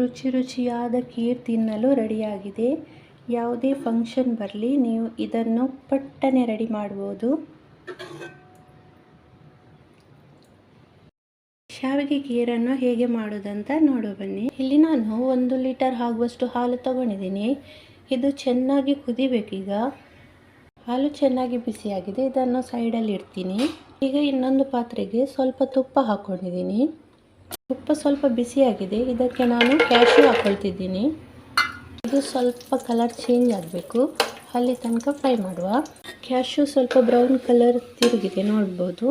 ರುಚಿ ರುಚಿಯಾದ ಖೀರ್ ತಿನ್ನಲು ರೆಡಿಯಾಗಿದೆ. ಯಾವುದೇ ಫಂಕ್ಷನ್ ಬರಲಿ, ನೀವು ಇದನ್ನು ಪಟ್ಟನೆ ರೆಡಿ ಮಾಡ್ಬೋದು. ಶಾವಿಗೆ ಖೀರನ್ನು ಹೇಗೆ ಮಾಡೋದಂತ ನೋಡು ಬನ್ನಿ. ಇಲ್ಲಿ ನಾನು ಒಂದು ಲೀಟರ್ ಆಗುವಷ್ಟು ಹಾಲು ತಗೊಂಡಿದ್ದೀನಿ. ಇದು ಚೆನ್ನಾಗಿ ಕುದಿಬೇಕೀಗ. ಹಾಲು ಚೆನ್ನಾಗಿ ಬಿಸಿಯಾಗಿದೆ, ಇದನ್ನು ಸೈಡಲ್ಲಿ ಇಡ್ತೀನಿ. ಈಗ ಇನ್ನೊಂದು ಪಾತ್ರೆಗೆ ಸ್ವಲ್ಪ ತುಪ್ಪ ಹಾಕ್ಕೊಂಡಿದ್ದೀನಿ ತುಪ್ಪ ಸ್ವಲ್ಪ ಬಿಸಿಯಾಗಿದೆ ಇದಕ್ಕೆ ನಾನು ಕ್ಯಾಶು ಹಾಕೊಳ್ತಿದ್ದೀನಿ. ಇದು ಸ್ವಲ್ಪ ಕಲರ್ ಚೇಂಜ್ ಆಗಬೇಕು. ಅಲ್ಲಿ ತನಕ ಫ್ರೈ ಮಾಡುವ. ಕ್ಯಾಶು ಸ್ವಲ್ಪ ಬ್ರೌನ್ ಕಲರ್ ತಿರುಗಿದೆ, ನೋಡ್ಬೋದು.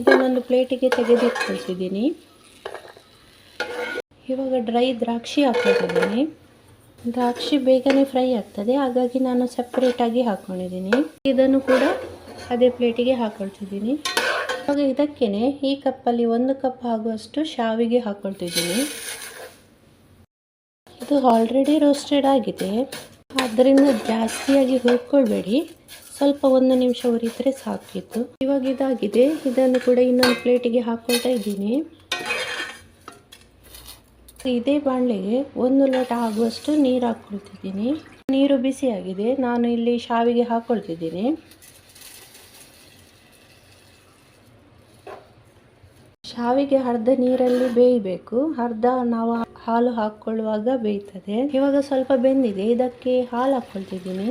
ಇದನ್ನೊಂದು ಪ್ಲೇಟಿಗೆ ತೆಗೆದಿಟ್ಕೊಳ್ತಿದ್ದೀನಿ. ಇವಾಗ ಡ್ರೈ ದ್ರಾಕ್ಷಿ ಹಾಕೊಳ್ತಿದ್ದೀನಿ. ದ್ರಾಕ್ಷಿ ಬೇಗನೆ ಫ್ರೈ ಆಗ್ತದೆ. ಹಾಗಾಗಿ ನಾನು ಸಪ್ರೇಟಾಗಿ ಹಾಕ್ಕೊಂಡಿದ್ದೀನಿ ಇದನ್ನು ಕೂಡ ಅದೇ ಪ್ಲೇಟಿಗೆ ಹಾಕ್ಕೊಳ್ತಿದ್ದೀನಿ ಇವಾಗ ಇದಕ್ಕೇನೆ ಈ ಕಪ್ಪಲ್ಲಿ ಒಂದು ಕಪ್ ಆಗುವಷ್ಟು ಶಾವಿಗೆ ಹಾಕ್ಕೊಳ್ತಿದ್ದೀನಿ ಇದು ಆಲ್ರೆಡಿ ರೋಸ್ಟೆಡ್ ಆಗಿದೆ. ಆದ್ದರಿಂದ ಜಾಸ್ತಿಯಾಗಿ ಹುರ್ಕೊಳ್ಬೇಡಿ. ಸ್ವಲ್ಪ ಒಂದು ನಿಮಿಷ ಉರಿದ್ರೆ ಸಾಕಿತ್ತು ಇವಾಗ ಇದಾಗಿದೆ. ಇದನ್ನು ಕೂಡ ಇನ್ನೊಂದು ಪ್ಲೇಟಿಗೆ ಹಾಕ್ಕೊಳ್ತಾ ಇದ್ದೀನಿ. ಇದೇ ಬಾಣಲೆಗೆ ಒಂದು ಲೋಟ ಆಗುವಷ್ಟು ನೀರು ಹಾಕ್ಕೊಳ್ತಿದ್ದೀನಿ ನೀರು ಬಿಸಿಯಾಗಿದೆ. ನಾನು ಇಲ್ಲಿ ಶಾವಿಗೆ ಹಾಕ್ಕೊಳ್ತಿದ್ದೀನಿ ಶಾವಿಗೆ ಅರ್ಧ ನೀರಲ್ಲಿ ಬೇಯಬೇಕು. ಅರ್ಧ ನಾವು ಹಾಲು ಹಾಕ್ಕೊಳ್ಳುವಾಗ ಬೇಯ್ತದೆ. ಇವಾಗ ಸ್ವಲ್ಪ ಬೆಂದಿದೆ. ಇದಕ್ಕೆ ಹಾಲು ಹಾಕ್ಕೊಳ್ತಿದ್ದೀನಿ.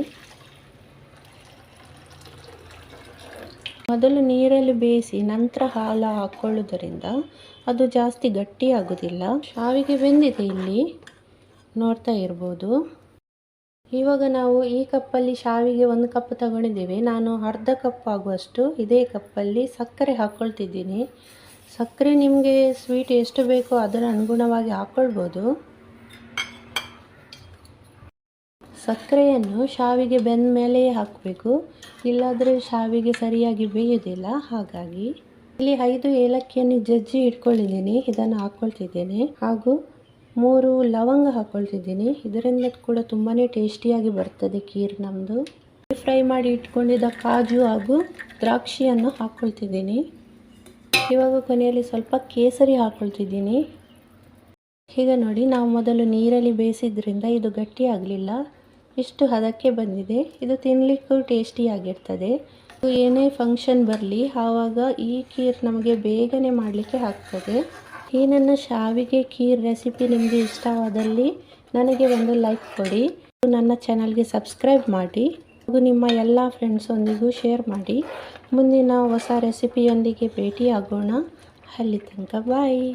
ಮೊದಲು ನೀರಲ್ಲಿ ಬೇಯಿಸಿ ನಂತರ ಹಾಲು ಹಾಕ್ಕೊಳ್ಳೋದರಿಂದ ಅದು ಜಾಸ್ತಿ ಗಟ್ಟಿ ಆಗೋದಿಲ್ಲ ಶಾವಿಗೆ ಬೆಂದಿದೆ ಇಲ್ಲಿ. ನೋಡ್ತಾ ಇರ್ಬೋದು. ಇವಾಗ ನಾವು ಈ ಕಪ್ಪಲ್ಲಿ ಶಾವಿಗೆ ಒಂದು ಕಪ್ ತಗೊಂಡಿದ್ದೇವೆ. ನಾನು ಅರ್ಧ ಕಪ್ ಆಗುವಷ್ಟು ಇದೇ ಕಪ್ಪಲ್ಲಿ ಸಕ್ಕರೆ ಹಾಕ್ಕೊಳ್ತಿದ್ದೀನಿ. ಸಕ್ಕರೆ ನಿಮಗೆ ಸ್ವೀಟ್ ಎಷ್ಟು ಬೇಕೋ ಅದರ ಅನುಗುಣವಾಗಿ ಹಾಕ್ಕೊಳ್ಬೋದು ಸಕ್ಕರೆಯನ್ನು ಶಾವಿಗೆ ಬೆಂದ ಮೇಲೆ ಹಾಕಬೇಕು. ಇಲ್ಲಾದರೆ ಶಾವಿಗೆ ಸರಿಯಾಗಿ ಬೇಯೋದಿಲ್ಲ. ಹಾಗಾಗಿ ಇಲ್ಲಿ ಐದು ಏಲಕ್ಕಿಯನ್ನು ಜಜ್ಜಿ ಇಟ್ಕೊಂಡಿದ್ದೀನಿ. ಇದನ್ನು ಹಾಕ್ಕೊಳ್ತಿದ್ದೇನೆ ಹಾಗೂ ಮೂರು ಲವಂಗ ಹಾಕ್ಕೊಳ್ತಿದ್ದೀನಿ ಇದರಿಂದ ಕೂಡ ತುಂಬಾ ಟೇಸ್ಟಿಯಾಗಿ ಬರ್ತದೆ ಖೀರ್ ನಮ್ಮದು ಫ್ರೈ ಮಾಡಿ ಇಟ್ಕೊಂಡಿದ್ದ ಕಾಜು ಹಾಗೂ ದ್ರಾಕ್ಷಿಯನ್ನು ಹಾಕ್ಕೊಳ್ತಿದ್ದೀನಿ ಇವಾಗ ಕೊನೆಯಲ್ಲಿ ಸ್ವಲ್ಪ ಕೇಸರಿ ಹಾಕ್ಕೊಳ್ತಿದ್ದೀನಿ ಈಗ ನೋಡಿ, ನಾವು ಮೊದಲು ನೀರಲ್ಲಿ ಬೇಯಿಸಿದ್ರಿಂದ ಇದು ಗಟ್ಟಿ ಆಗಲಿಲ್ಲ. ಇಷ್ಟು ಹದಕ್ಕೆ ಬಂದಿದೆ. ಇದು ತಿನ್ನಲಿಕ್ಕೂ ಟೇಸ್ಟಿಯಾಗಿರ್ತದೆ ಏನೇ ಫಂಕ್ಷನ್ ಬರಲಿ, ಆವಾಗ ಈ ಖೀರ್ ನಮಗೆ ಬೇಗನೆ ಮಾಡಲಿಕ್ಕೆ ಆಗ್ತದೆ. ಈ ನನ್ನ ಶಾವಿಗೆ ಖೀರ್ ರೆಸಿಪಿ ನಿಮಗೆ ಇಷ್ಟವಾದಲ್ಲಿ ನನಗೆ ಒಂದು ಲೈಕ್ ಕೊಡಿ. ನನ್ನ ಚಾನಲ್ಗೆ ಸಬ್ಸ್ಕ್ರೈಬ್ ಮಾಡಿ. ಹಾಗೂ ನಿಮ್ಮ ಎಲ್ಲ ಫ್ರೆಂಡ್ಸೊಂದಿಗೂ ಶೇರ್ ಮಾಡಿ. ಮುಂದಿನ ಹೊಸ ರೆಸಿಪಿಯೊಂದಿಗೆ ಭೇಟಿಯಾಗೋಣ. ಅಲ್ಲಿ ತನಕ ಬಾಯ್.